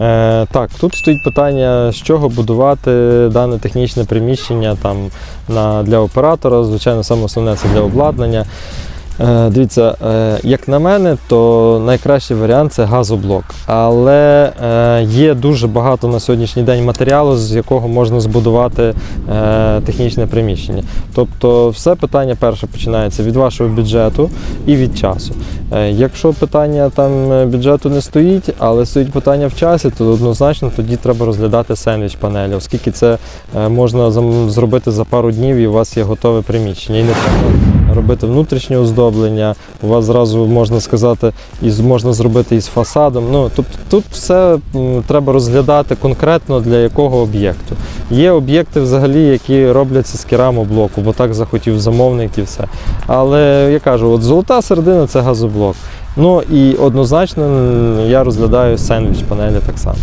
Е, так, тут стоїть питання, з чого будувати дане технічне приміщення там, на, для оператора. Звичайно, саме основне це для обладнання. Е, Дивіться, е, як на мене, то найкращий варіант це газоблок. Але е, є дуже багато на сьогоднішній день матеріалу, з якого можна збудувати технічне приміщення. Тобто, все питання перше починається від вашого бюджету і від часу. Якщо питання там бюджету не стоїть, але стоїть питання в часі, то однозначно тоді треба розглядати сендвіч панелі, оскільки це можна зробити за пару днів і у вас є готове приміщення. І не треба робити внутрішнє оздоблення. У вас зразу можна сказати, і можна зробити із фасадом. Ну тобто тут все треба розглядати конкретно для якого об'єкту. Є об'єкти взагалі, які робляться з керамоблоку, бо так захотів замовник і все. Але я кажу, от золота середина це газоблок. Ну і однозначно я розглядаю сендвіч панелі так само.